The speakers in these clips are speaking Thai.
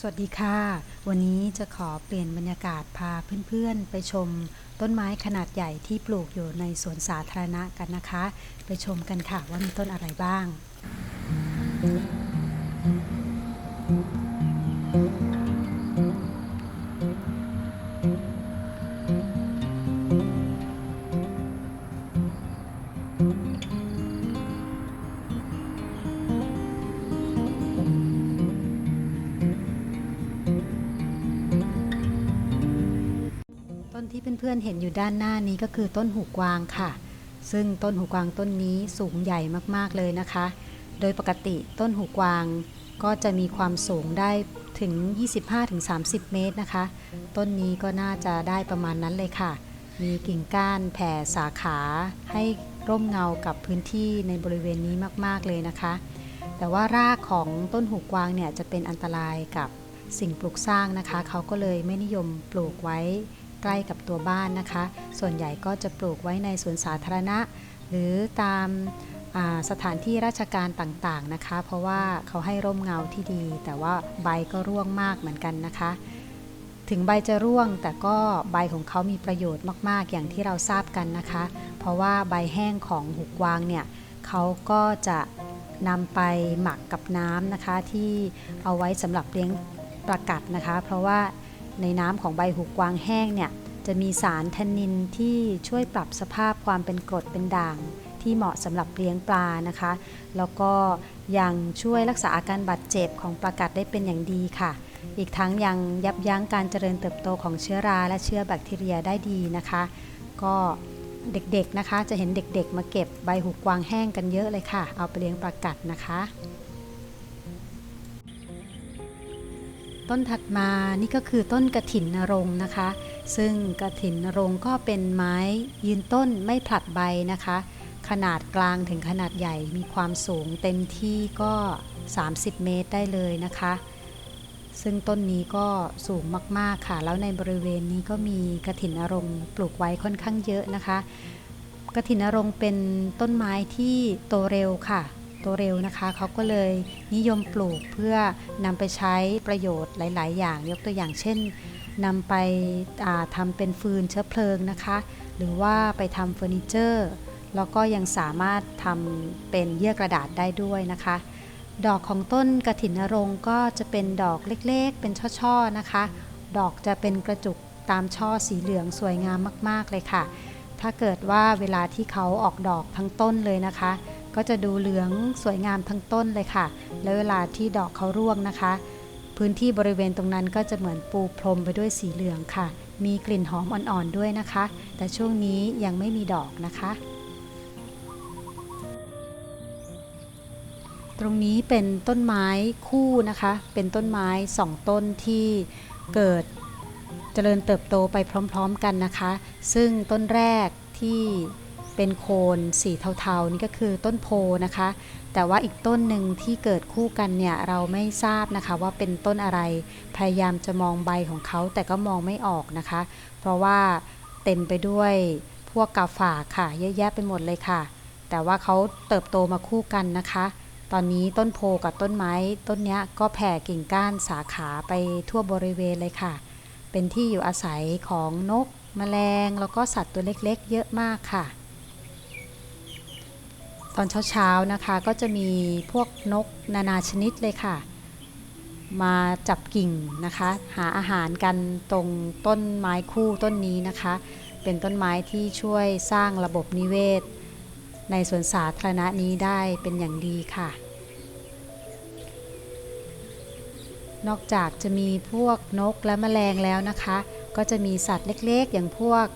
สวัสดีค่ะ วันนี้จะขอเปลี่ยนบรรยากาศพาเพื่อนๆ ไปชมต้นไม้ขนาดใหญ่ที่ปลูกอยู่ในสวนสาธารณะกันนะคะ ไปชมกันค่ะว่ามีต้นอะไรบ้าง พื่อนๆเห็นอยู่ด้านหน้านี้ก็คือต้นหูกวางค่ะ ซึ่งต้นหูกวางต้นนี้สูงใหญ่มากๆเลยนะคะ โดยปกติต้นหูกวางก็จะมีความสูงได้ถึง 25-30 เมตรนะคะ ต้นนี้ก็น่าจะได้ประมาณนั้นเลยค่ะ มีกิ่งก้านแผ่สาขาให้ร่มเงากับพื้นที่ในบริเวณนี้มากๆเลยนะคะ แต่ว่ารากของต้นหูกวางเนี่ยจะเป็นอันตรายกับสิ่งปลูกสร้างนะคะ เขาก็เลยไม่นิยมปลูกไว้ กล้กับตัวบ้านนะคะ ส่วนใหญ่ก็จะปลูกไว้ในสวนสาธารณะ หรือตามสถานที่ราชการต่างๆนะคะ เพราะว่าเขาให้ร่มเงาที่ดี แต่ว่าใบก็ร่วงมากเหมือนกันนะคะ ถึงใบจะร่วงแต่ก็ใบของเขามีประโยชน์มากๆ อย่างที่เราทราบกันนะคะ เพราะว่าใบแห้งของหูกวางเนี่ยเขาก็จะนำไปหมักกับน้ำนะคะที่เอาไว้สำหรับเลี้ยงปลากัดนะคะ เพราะว่า ในน้ำของใบหูกวางแห้งเนี่ยจะมีสารแทนนินที่ช่วยปรับสภาพความเป็นกรดเป็นด่าง ที่เหมาะสำหรับเลี้ยงปลานะคะ แล้วก็ยังช่วยรักษาอาการบาดเจ็บของปลากัดได้เป็นอย่างดีค่ะ อีกทั้งยังยับยั้งการเจริญเติบโตของเชื้อราและเชื้อแบคทีเรียได้ดีนะคะ ก็เด็กๆนะคะจะเห็นเด็กๆ มาเก็บใบหูกวางแห้งกันเยอะเลยค่ะ เอาไปเลี้ยงปลากัดนะคะ ต้นถัดมานี่ก็คือต้นกระถินนรงนะคะ ซึ่งกระถินนรงก็เป็นไม้ยืนต้นไม่ผลัดใบนะคะ ขนาดกลางถึงขนาดใหญ่มีความสูงเต็มที่ก็ 30 เมตรได้เลยนะคะ ซึ่งต้นนี้ก็สูงมากๆค่ะ แล้วในบริเวณนี้ก็มีกระถินนรงปลูกไว้ค่อนข้างเยอะนะคะกระถินนรงเป็นต้นไม้ที่โตเร็วค่ะ โตเร็วนะคะเขาก็เลยนิยมปลูกเพื่อนำไปใช้ประโยชน์หลาย ๆ อย่าง ยกตัวอย่างเช่นนำไปทำเป็นฟืนเชื้อเพลิงนะคะ หรือว่าไปทำเฟอร์นิเจอร์แล้วก็ยังสามารถทำเป็นเยื่อกระดาษได้ด้วยนะคะ ดอกของต้นกระถินนรงค์ก็จะเป็นดอกเล็กๆ เป็นช่อ ๆ นะคะ ดอกจะเป็นกระจุกตามช่อสีเหลืองสวยงามมาก ๆ เลยค่ะ ถ้าเกิดว่าเวลาที่เขาออกดอกทั้งต้นเลยนะคะ ก็จะดูเหลืองสวยงามทั้งต้นเลยค่ะ แล้วเวลาที่ดอกเขาร่วงนะคะ พื้นที่บริเวณตรงนั้นก็จะเหมือนปูพรมไปด้วยสีเหลืองค่ะ มีกลิ่นหอมอ่อนๆด้วยนะคะ แต่ช่วงนี้ยังไม่มีดอกนะคะ ตรงนี้เป็นต้นไม้คู่นะคะ เป็นต้นไม้สองต้นที่เกิดเจริญเติบโตไปพร้อม ๆ กันนะคะ ซึ่งต้นแรกที่ เป็นโคนสีเทาๆนี่ก็คือต้นโพนะคะ แต่ว่าอีกต้นหนึ่งที่เกิดคู่กันเนี่ยเราไม่ทราบนะคะว่าเป็นต้นอะไรพยายามจะมองใบของเขาแต่ก็มองไม่ออกนะคะ เพราะว่าเต็มไปด้วยพวกกาฝากค่ะเยอะแยะไปหมดเลยค่ะ แต่ว่าเขาเติบโตมาคู่กันนะคะ ตอนนี้ต้นโพกับต้นไม้ ต้นนี้ก็แผ่กิ่งก้านสาขาไปทั่วบริเวณเลยค่ะ เป็นที่อยู่อาศัยของนกแมลงแล้วก็สัตว์ตัวเล็กๆ เยอะมากค่ะ ตอนเช้าๆนะคะก็จะมีพวกนกนานาชนิดเลยค่ะ มาจับกิ่งนะคะ หาอาหารกันตรงต้นไม้คู่ต้นนี้นะคะ เป็นต้นไม้ที่ช่วยสร้างระบบนิเวศ ในสวนสาธารณะนี้ได้เป็นอย่างดีค่ะ นอกจากจะมีพวกนกและแมลงแล้วนะคะ ก็จะมีสัตว์เล็กๆ อย่างพวก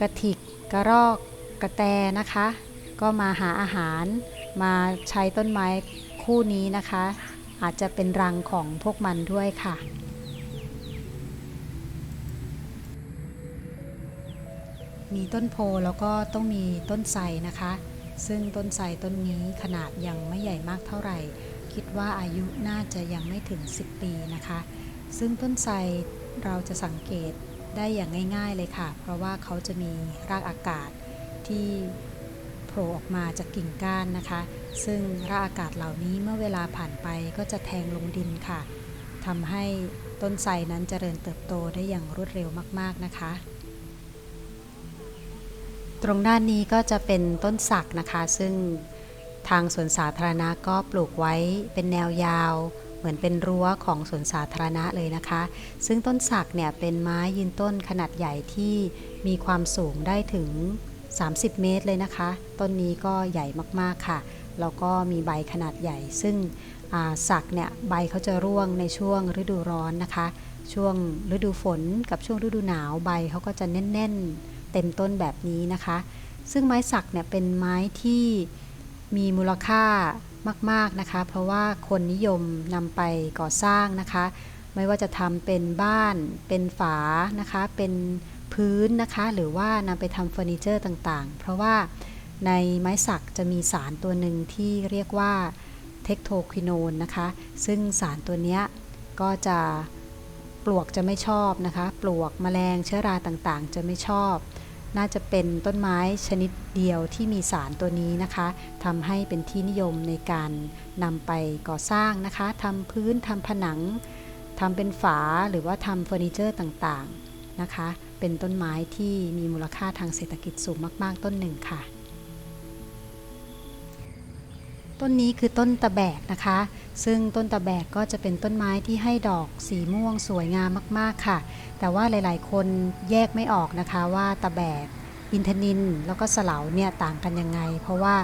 กระถิกกระรอกกระแตนะคะ ก็มาหาอาหาร มาใช้ต้นไม้คู่นี้นะคะ อาจจะเป็นรังของพวกมันด้วยค่ะมีต้นโพแล้วก็ต้องมีต้นไทรนะคะ ซึ่งต้นไทรต้นนี้ขนาดยังไม่ใหญ่มากเท่าไหร่ คิดว่าอายุน่าจะยังไม่ถึง 10 ปีนะคะ ซึ่งต้นไทรเราจะสังเกตได้อย่างง่าย ๆเลยค่ะ เพราะว่าเขาจะมีรากอากาศที่ ผล่ออกมาจากกิ่งก้านนะคะ ซึ่งรากอากาศเหล่านี้เมื่อเวลาผ่านไปก็จะแทงลงดินค่ะทำให้ต้นไทรนั้นเจริญเติบโตได้อย่างรวดเร็วมากๆนะคะ ตรงด้านนี้ก็จะเป็นต้นสักนะคะ ซึ่งทางสวนสาธารณะก็ปลูกไว้เป็นแนวยาว เหมือนเป็นรั้วของสวนสาธารณะเลยนะคะ ซึ่งต้นสักเนี่ยเป็นไม้ยืนต้นขนาดใหญ่ที่มีความสูงได้ถึง 30 เมตรเลยนะคะ ต้นนี้ก็ใหญ่มากๆค่ะ แล้วก็มีใบขนาดใหญ่ ซึ่งสักเนี่ยใบเขาจะร่วงในช่วงฤดูร้อนนะคะ ช่วงฤดูฝนกับช่วงฤดูหนาวใบเขาก็จะแน่นๆ เต็มต้นแบบนี้นะคะ ซึ่งไม้สักเนี่ยเป็นไม้ที่มีมูลค่ามากๆนะคะ เพราะว่าคนนิยมนำไปก่อสร้างนะคะ ไม่ว่าจะทำเป็นบ้าน เป็นฝานะคะ เป็น พื้นนะคะ หรือว่านำไปทำเฟอร์นิเจอร์ต่างๆ เพราะว่าในไม้สักจะมีสารตัวหนึ่งที่เรียกว่าเทคโทควิโนนนะคะ ซึ่งสารตัวนี้ก็จะปลวกจะไม่ชอบนะคะ ปลวกแมลงเชื้อราต่างๆ จะไม่ชอบ น่าจะเป็นต้นไม้ชนิดเดียวที่มีสารตัวนี้นะคะทำให้เป็นที่นิยมในการนำไปก่อสร้างนะคะทำพื้นทำผนังทำเป็นฝาหรือว่าทำเฟอร์นิเจอร์ต่างๆนะคะ เป็นต้นไม้ที่มีมูลค่าทางเศรษฐกิจสูงมาก ๆ ต้นหนึ่งค่ะ ต้นนี้คือต้นตะแบกนะคะ ซึ่งต้นตะแบกก็จะเป็นต้นไม้ที่ให้ดอกสีม่วงสวยงามมาก ๆ ค่ะ แต่ว่าหลาย ๆ คนแยกไม่ออกนะคะว่าตะแบกอินทนินแล้วก็สลาเนี่ยต่างกันยังไง เพราะว่า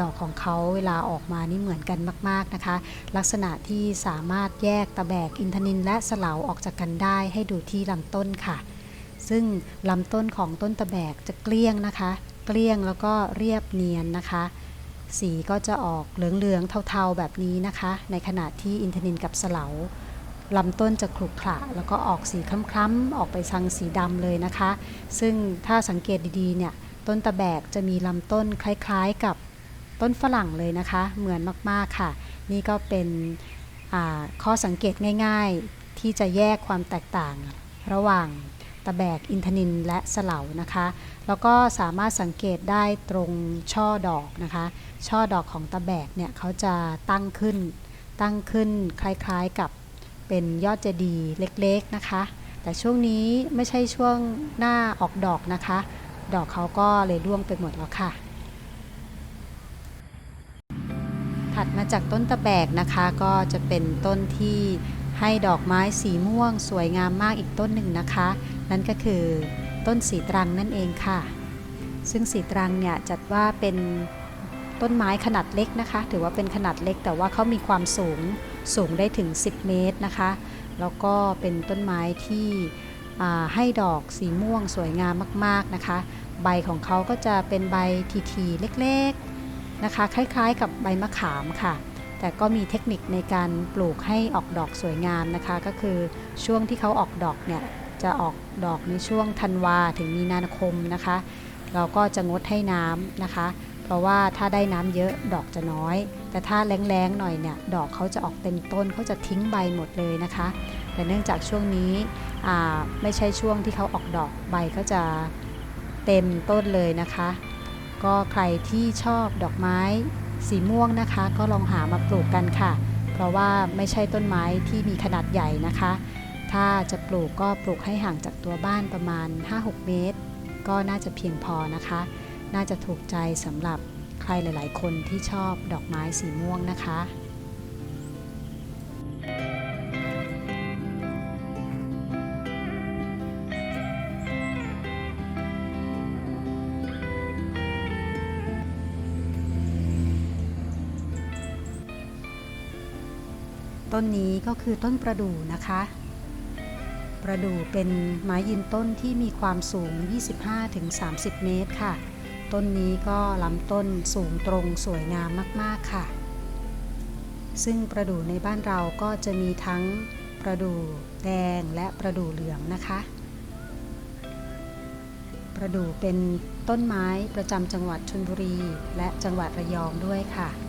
ดอกของเขาเวลาออกมานี่เหมือนกันมาก ๆนะคะ ลักษณะที่สามารถแยกตะแบกอินทนินและสลาออกจากกันได้ให้ดูที่ลำต้นค่ะ ซึ่งลำต้นของต้นตะแบกจะเกลี้ยงนะคะ เกลี้ยงแล้วก็เรียบเนียนนะคะ สีก็จะออกเหลืองๆเทาๆแบบนี้นะคะ ในขณะที่อินทนินกับสลาลำต้นจะขรุขระแล้วก็ออกสีคล้ำๆออกไปทางสีดำเลยนะคะ ซึ่งถ้าสังเกตดีๆเนี่ยต้นตะแบกจะมีลำต้นคล้ายๆกับต้นฝรั่งเลยนะคะ เหมือนมากๆค่ะ นี่ก็เป็นข้อสังเกตง่าย ๆ ที่จะแยกความแตกต่างระหว่าง ตะแบก อินทนินและสลานะคะ แล้วก็สามารถสังเกตได้ตรงช่อดอกนะคะ ช่อดอกของตะแบกเนี่ยเขาจะตั้งขึ้น ตั้งขึ้นคล้ายๆกับเป็นยอดเจดีย์เล็กๆนะคะ แต่ช่วงนี้ไม่ใช่ช่วงหน้าออกดอกนะคะ ดอกเขาก็เลยร่วงไปหมดแล้วค่ะ ถัดมาจากต้นตะแบกนะคะก็จะเป็นต้นที่ ให้ดอกไม้สีม่วงสวยงามมากอีกต้นหนึ่งนะคะ นั่นก็คือต้นสีตรังนั่นเองค่ะ ซึ่งสีตรังเนี่ยจัดว่าเป็นต้นไม้ขนาดเล็กนะคะ ถือว่าเป็นขนาดเล็กแต่ว่าเขามีความสูงสูงได้ถึง 10 เมตรนะคะ แล้วก็เป็นต้นไม้ที่ให้ดอกสีม่วงสวยงามมากๆนะคะ ใบของเขาก็จะเป็นใบทีๆเล็กๆนะคะ คล้ายๆ กับใบมะขามค่ะ แต่ก็มีเทคนิคในการปลูกให้ออกดอกสวยงามนะคะ ก็คือช่วงที่เขาออกดอกเนี่ยจะออกดอกในช่วงธันวาถึงมีนาคมนะคะ เราก็จะงดให้น้ำนะคะ เพราะว่าถ้าได้น้ำเยอะดอกจะน้อย แต่ถ้าแรงๆหน่อยเนี่ยดอกเขาจะออกเต็มต้นเขาจะทิ้งใบหมดเลยนะคะ แต่เนื่องจากช่วงนี้ไม่ใช่ช่วงที่เขาออกดอกใบก็จะเต็มต้นเลยนะคะ ก็ใครที่ชอบดอกไม้ สีม่วงนะคะ ก็ลองหามาปลูกกันค่ะ เพราะว่าไม่ใช่ต้นไม้ที่มีขนาดใหญ่นะคะ ถ้าจะปลูกก็ปลูกให้ห่างจากตัวบ้านประมาณ 5-6 เมตร ก็น่าจะเพียงพอนะคะ น่าจะถูกใจสำหรับใครหลาย ๆ คนที่ชอบดอกไม้สีม่วงนะคะ ต้นนี้ก็คือต้นประดู่นะคะ ประดู่เป็นไม้ยืนต้นที่มีความสูง 25-30 เมตรค่ะ ต้นนี้ก็ลำต้นสูงตรงสวยงามมากๆค่ะ ซึ่งประดู่ในบ้านเราก็จะมีทั้งประดู่แดงและประดู่เหลืองนะคะ ประดู่เป็นต้นไม้ประจำจังหวัดชลบุรี และจังหวัดระยองด้วยค่ะ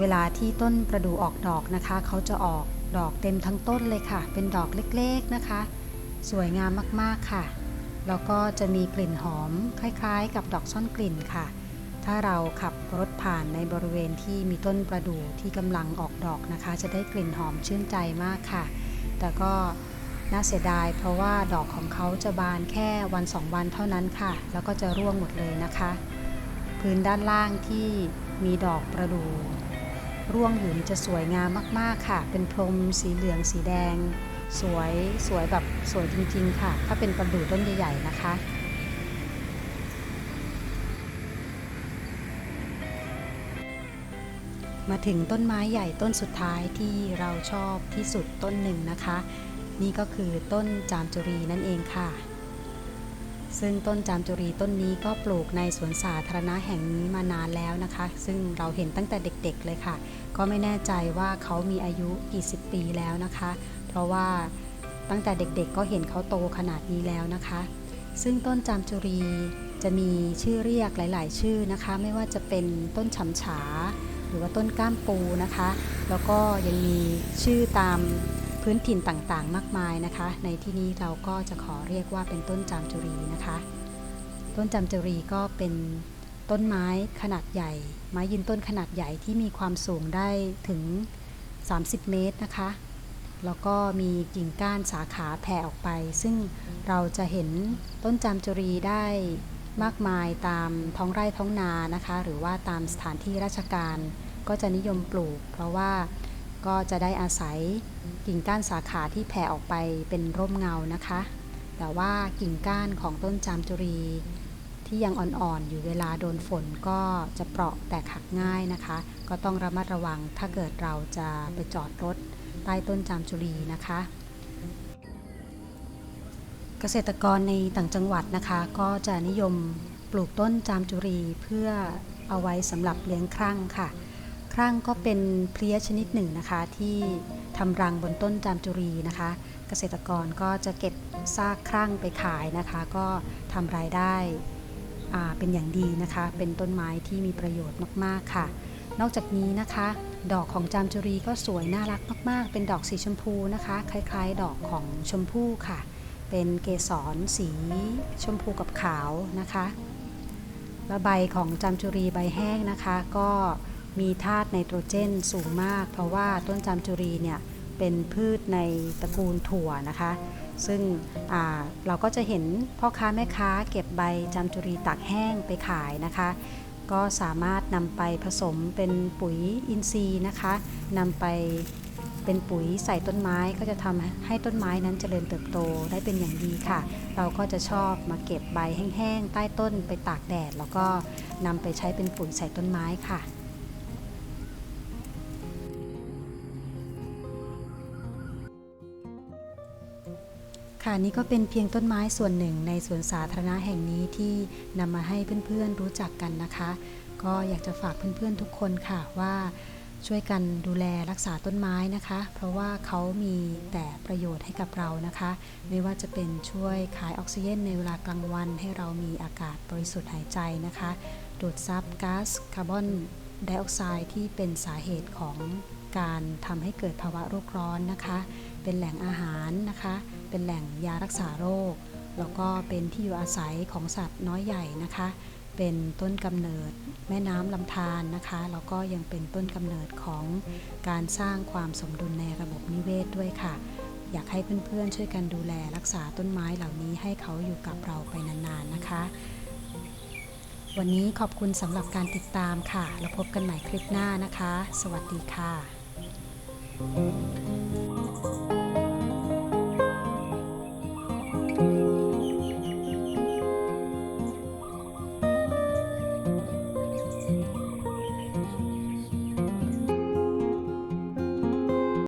เวลาที่ต้นประดู่ออกดอกนะคะ เขาจะออกดอกเต็มทั้งต้นเลยค่ะ เป็นดอกเล็กๆนะคะ สวยงามมากๆค่ะ แล้วก็จะมีกลิ่นหอมคล้ายๆ กับดอกซ่อนกลิ่นค่ะ ถ้าเราขับรถผ่านในบริเวณที่มีต้นประดู่ที่กำลังออกดอกนะคะ จะได้กลิ่นหอมชื่นใจมากค่ะ แต่ก็น่าเสียดาย เพราะว่าดอกของเขาจะบานแค่วันสองวันเท่านั้นค่ะ แล้วก็จะร่วงหมดเลยนะคะ พื้นด้านล่างที่มีดอกประดู่ ร่วงอยู่นี่จะสวยงามมาก ๆ ค่ะ เป็นพรมสีเหลืองสีแดง สวยสวยแบบสวยจริง ๆ ค่ะ ถ้าเป็นประดู่ต้นใหญ่ ๆ นะคะมาถึงต้นไม้ใหญ่ต้นสุดท้ายที่เราชอบที่สุดต้นหนึ่งนะคะ นี่ก็คือต้นจามจุรีนั่นเองค่ะ ซึ่งต้นจามจุรีต้นนี้ก็ปลูกในสวนสาธารณะแห่งนี้มานานแล้วนะคะ ซึ่งเราเห็นตั้งแต่เด็กๆเลยค่ะ ก็ไม่แน่ใจว่าเขามีอายุกี่สิบปีแล้วนะคะ เพราะว่าตั้งแต่เด็กๆก็เห็นเขาโตขนาดนี้แล้วนะคะ ซึ่งต้นจามจุรีจะมีชื่อเรียกหลาย ๆ ชื่อนะคะ ไม่ว่าจะเป็นต้นฉำฉา หรือว่าต้นก้ามปูนะคะ แล้วก็ยังมีชื่อตาม พื้นถิ่นต่างๆ มากมายนะคะ ในที่นี้เราก็จะขอเรียกว่าเป็นต้นจามจุรีนะคะ ต้นจามจุรีก็เป็นต้นไม้ขนาดใหญ่ ไม้ยืนต้นขนาดใหญ่ที่มีความสูงได้ถึง 30 เมตรนะคะ แล้วก็มีกิ่งก้านสาขาแผ่ออกไป ซึ่งเราจะเห็นต้นจามจุรีได้มากมายตามท้องไร่ท้องนานะคะ หรือว่าตามสถานที่ราชการก็จะนิยมปลูก เพราะว่า ก็จะได้อาศัยกิ่งก้านสาขาที่แผ่ออกไปเป็นร่มเงานะคะ แต่ว่ากิ่งก้านของต้นจามจุรี ที่ยังอ่อนๆอยู่เวลาโดนฝนก็จะเปราะแตกหักง่ายนะคะ ก็ต้องระมัดระวังถ้าเกิดเราจะไปจอดรถใต้ต้นจามจุรีนะคะ เกษตรกรในต่างจังหวัดนะคะ ก็จะนิยมปลูกต้นจามจุรีเพื่อเอาไว้สำหรับเลี้ยงครั่งค่ะ ครั่งก็เป็นเพลี้ยชนิดหนึ่งนะคะ ที่ทำรังบนต้นจามจุรีนะคะ เกษตรกรก็จะเก็บซากครั่งไปขายนะคะ ก็ทำรายได้เป็นอย่างดีนะคะ เป็นต้นไม้ที่มีประโยชน์มากๆค่ะ นอกจากนี้นะคะ ดอกของจามจุรีก็สวยน่ารักมาก ๆ เป็นดอกสีชมพูนะคะ คล้าย ๆ ดอกของชมพู่ค่ะ เป็นเกสรสีชมพูกับขาวนะคะและใบของจามจุรีใบแห้งนะคะ ก็ มีธาตุไนโตรเจนสูงมาก เพราะว่าต้นจามจุรีเนี่ยเป็นพืชในตระกูลถั่วนะคะ ซึ่งเราก็จะเห็นพ่อค้าแม่ค้าเก็บใบจามจุรีตากแห้งไปขายนะคะ ก็สามารถนำไปผสมเป็นปุ๋ยอินทรีย์นะคะนำไปเป็นปุ๋ยใส่ต้นไม้ก็จะทำให้ต้นไม้นั้นเจริญเติบโตได้เป็นอย่างดีค่ะ เราก็จะชอบมาเก็บใบแห้งๆใต้ต้นไปตากแดด แล้วก็นำไปใช้เป็นปุ๋ยใส่ต้นไม้ค่ะ ค่ะนี่ก็เป็นเพียงต้นไม้ส่วนหนึ่งในสวนสาธารณะแห่งนี้ที่นำมาให้เพื่อนๆรู้จักกันนะคะ ก็อยากจะฝากเพื่อนๆทุกคนค่ะว่าช่วยกันดูแลรักษาต้นไม้นะคะ เพราะว่าเขามีแต่ประโยชน์ให้กับเรานะคะ ไม่ว่าจะเป็นช่วยขายออกซิเจนในเวลากลางวัน ให้เรามีอากาศบริสุทธิ์หายใจนะคะ ดูดซับก๊าซคาร์บอนไดออกไซด์ที่เป็นสาเหตุของการทำให้เกิดภาวะโรคร้อนนะคะ เป็นแหล่งอาหารนะคะ เป็นแหล่งยารักษาโรค แล้วก็เป็นที่อยู่อาศัยของสัตว์น้อยใหญ่นะคะ เป็นต้นกำเนิดแม่น้ำลำธารนะคะ แล้วก็ยังเป็นต้นกำเนิดของการสร้างความสมดุลในระบบนิเวศด้วยค่ะ อยากให้เพื่อนๆช่วยกันดูแลรักษาต้นไม้เหล่านี้ให้เขาอยู่กับเราไปนานๆนะคะวันนี้ขอบคุณสำหรับการติดตามค่ะ แล้วพบกันใหม่คลิปหน้านะคะ สวัสดีค่ะ